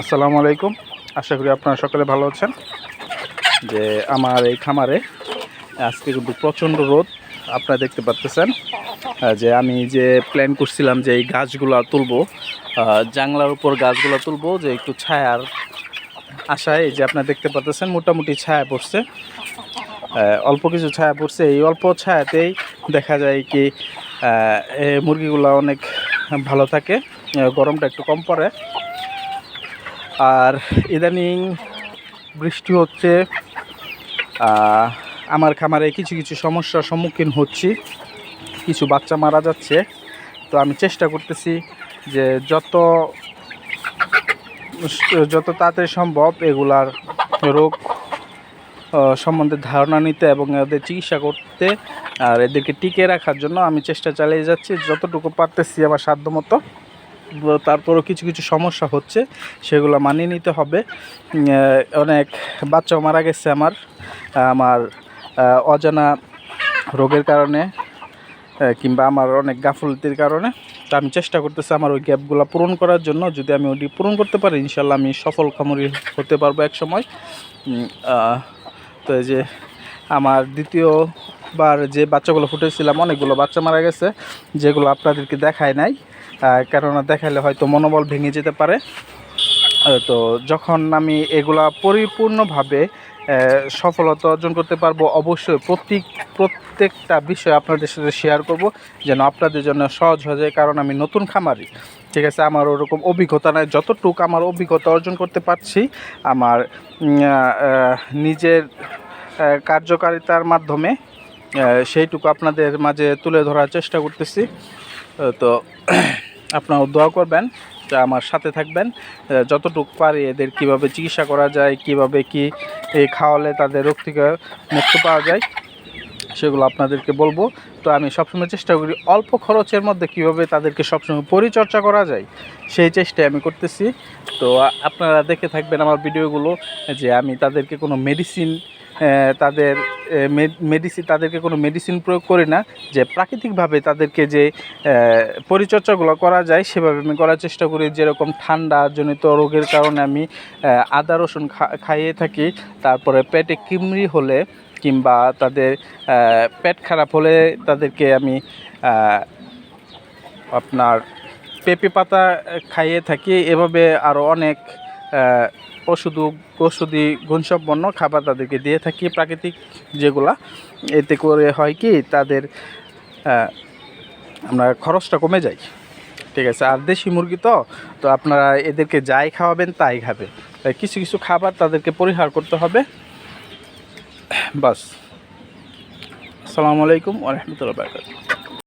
আসসালামু আলাইকুম। আশা করি আপনারা সকলে ভালো আছেন। যে আমার এই খামারে আজকে কিন্তু প্রচণ্ড রোদ, আপনারা দেখতে পাচ্তেছেন যে আমি যে প্ল্যান করছিলাম যে এই গাছগুলো তুলবো জাংলার উপর গাছগুলো তুলবো, যে একটু ছায়ার আশায় যে আপনারা দেখতে পাচ্তেছেন মোটামুটি ছায়া পড়ছে। অল্প কিছু ছায়া পড়ছে। এই অল্প ছায়াতেই দেখা যায় কি মুরগিগুলো অনেক ভালো থাকে। গরমটা একটু কম পড়ে। আর ইদানিং বৃষ্টি হচ্ছে আমার খামারে কিছু কিছু সমস্যার সম্মুখীন হচ্ছি, কিছু বাচ্চা মারা যাচ্ছে। তো আমি চেষ্টা করতেছি যে যত যত তাড়াতাড়ি সম্ভব এগুলার রোগ সম্বন্ধে ধারণা নিতে এবং এদের চিকিৎসা করতে আর এদেরকে টিকে রাখার জন্য আমি চেষ্টা চালিয়ে যাচ্ছি। যতটুকু পারতেছি আমার সাধ্য মতো তারপরও কিছু কিছু সমস্যা হচ্ছে, সেগুলো মানিয়ে নিতে হবে। অনেক বাচ্চাও মারা গেছে আমার আমার অজানা রোগের কারণে কিংবা আমার অনেক গাফলতির কারণে। তা আমি চেষ্টা করতেছি আমার ওই গ্যাপগুলো পূরণ করার জন্য, যদি আমি ওটি পূরণ করতে পারি ইনশাল্লাহ আমি সফল খামরি হতে পারব এক সময় তো এই যে আমার দ্বিতীয়বার যে বাচ্চাগুলো ফুটেছিলাম, অনেকগুলো বাচ্চা মারা গেছে, যেগুলো আপনাদেরকে দেখায় নাই কেননা দেখালে হয়তো মনোবল ভেঙে যেতে পারে। তো যখন আমি এগুলা পরিপূর্ণভাবে সফলতা অর্জন করতে পারব, অবশ্যই প্রত্যেক প্রত্যেকটা বিষয় আপনাদের সাথে শেয়ার করব, যেন আপনাদের জন্য সহজ হয়ে যায়, কারণ আমি নতুন খামারি। ঠিক আছে, আমার ওরকম অভিজ্ঞতা নাই, যতটুকু আমার অভিজ্ঞতা অর্জন করতে পারছি, আমার নিজের কার্যকারিতার মাধ্যমে সেইটুকু আপনাদের মাঝে তুলে ধরার চেষ্টা করতেছি। তো আপনারাও দোয়া করবেন আমার সাথে থাকবেন। যতটুকু পারি এদের কীভাবে চিকিৎসা করা যায়, কীভাবে কি এই খাওয়ালে তাদের রোগ থেকে মুক্ত পাওয়া যায়, সেগুলো আপনাদেরকে বলব। তো আমি সবসময় চেষ্টা করি অল্প খরচের মধ্যে কীভাবে তাদেরকে সবসময় পরিচর্যা করা যায়, সেই চেষ্টাই আমি করতেছি। তো আপনারা দেখে থাকবেন আমার ভিডিওগুলো, যে আমি তাদেরকে কোনো মেডিসিন তাদের মেডিসিন তাদেরকে কোনো মেডিসিন প্রয়োগ করি না, যে প্রাকৃতিকভাবে তাদেরকে যে পরিচর্যাগুলো করা যায়, সেভাবে আমি করার চেষ্টা করি। যেরকম ঠান্ডা জনিত রোগের কারণে আমি আদা রসুন খাইয়ে থাকি, তারপরে পেটে কিমড়ি হলে কিংবা তাদের পেট খারাপ হলে তাদেরকে আমি আপনার পেঁপে পাতা খাইয়ে থাকি। এভাবে আরও অনেক ওষুধ, ওষুধি গুণসম্পন্ন খাবার তাদেরকে দিয়ে থাকি প্রাকৃতিক যেগুলা। এতে করে হয় কি তাদের আমরা খরচটা কমে যায়। ঠিক আছে, আর দেশি মুরগি তো তো আপনারা এদেরকে যাই খাওয়াবেন তাই খাবে তাই কিছু কিছু খাবার তাদেরকে পরিহার করতে হবে। বাস। আসসালামু আলাইকুম ওরহমতুল্লাহ বারকাত